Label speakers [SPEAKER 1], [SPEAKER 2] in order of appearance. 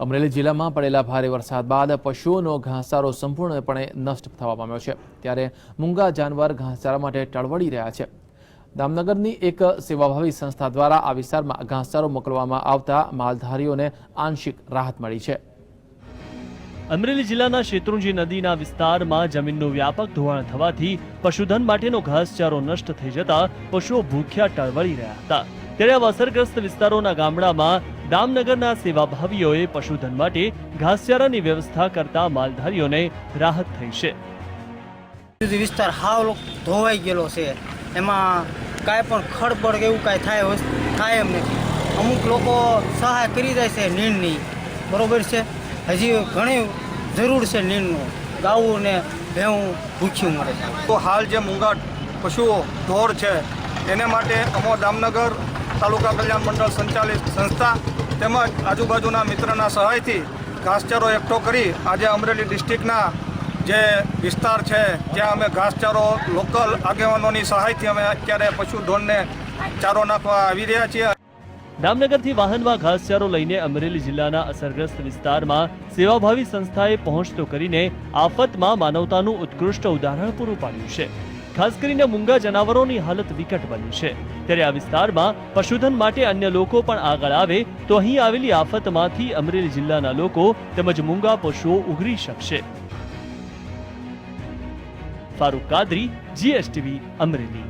[SPEAKER 1] અમરેલી જિલ્લામાં પડેલા ભારે વરસાદ બાદ પશુઓનો ઘાસચારો સંપૂર્ણપણે નષ્ટ થવા પામ્યો છે. ત્યારે મૂંગા જાનવર ઘાસચારા માટે ટળવળી રહ્યા છે. દામનગરની એક સેવાભાવી સંસ્થા દ્વારા આ વિસ્તારમાં ઘાસચારો મોકલવામાં આવતા માલધારીઓને આંશિક રાહત મળી છે.
[SPEAKER 2] અમરેલી જિલ્લાના શેત્રુંજી નદીના વિસ્તારમાં જમીનનું વ્યાપક ધોવાણ થવાથી પશુધન માટેનો ઘાસચારો નષ્ટ થઈ જતા પશુઓ ભૂખ્યા ટળવળી રહ્યા હતા. ત્યારે અસરગ્રસ્ત વિસ્તારોના ગામડામાં દામનગરના સેવાભાવીઓએ પશુધન માટે ઘાસચારાની વ્યવસ્થા કરતા માલધારીઓને રાહત થઈ છે.
[SPEAKER 3] સુધી વિસ્તાર હાવ ધોવાઈ ગયેલો છે. એમાં કાંઈ પણ ખડબડ કે એવું કાંઈ થાય થાય એમ નથી. અમુક લોકો સહાય કરી જાય છે નીણની. બરોબર છે? હજી ઘણી જરૂર છે નીણનું. ગાવું ને ભેવું ભૂખ્યું મળે છે
[SPEAKER 4] તો હાલ જે મૂંગા પશુઓ ઢોર છે એને માટે અમો દામનગર તાલુકા કલ્યાણ મંડળ સંચાલિત સંસ્થા તેમજ આજુબાજુના મિત્રના સહાયથી ઘાસચારો એકઠો કરી આજે અમરેલી ડિસ્ટ્રિક્ટના જે વિસ્તાર છે, ત્યાં અમે ઘાસચારો લોકલ આગેવાનોની સહાયથી અમે અત્યારે પશુધનને ચારો નાખવા આવી રહ્યા છીએ.
[SPEAKER 2] દામનગરથી વાહનમાં ઘાસચારો લઈને અમરેલી જિલ્લાના અસરગ્રસ્ત વિસ્તારમાં સેવાભાવી સંસ્થાએ પહોંચતો કરીને આફતમાં માનવતાનું ઉત્કૃષ્ટ ઉદાહરણ પૂરું પાડ્યું છે. ખાસ કરીને મૂંગા જનાવરોની હાલત વિકટ બની છે. ત્યારે આ વિસ્તારમાં પશુધન માટે અન્ય લોકો પણ આગળ આવે તો અહીં આવેલી આફતમાંથી અમરેલી જિલ્લાના લોકો તેમજ મૂંગા પશુઓ ઉઘરી શકશે. ફારૂક કાદરી જીએસટીવી અમરેલી.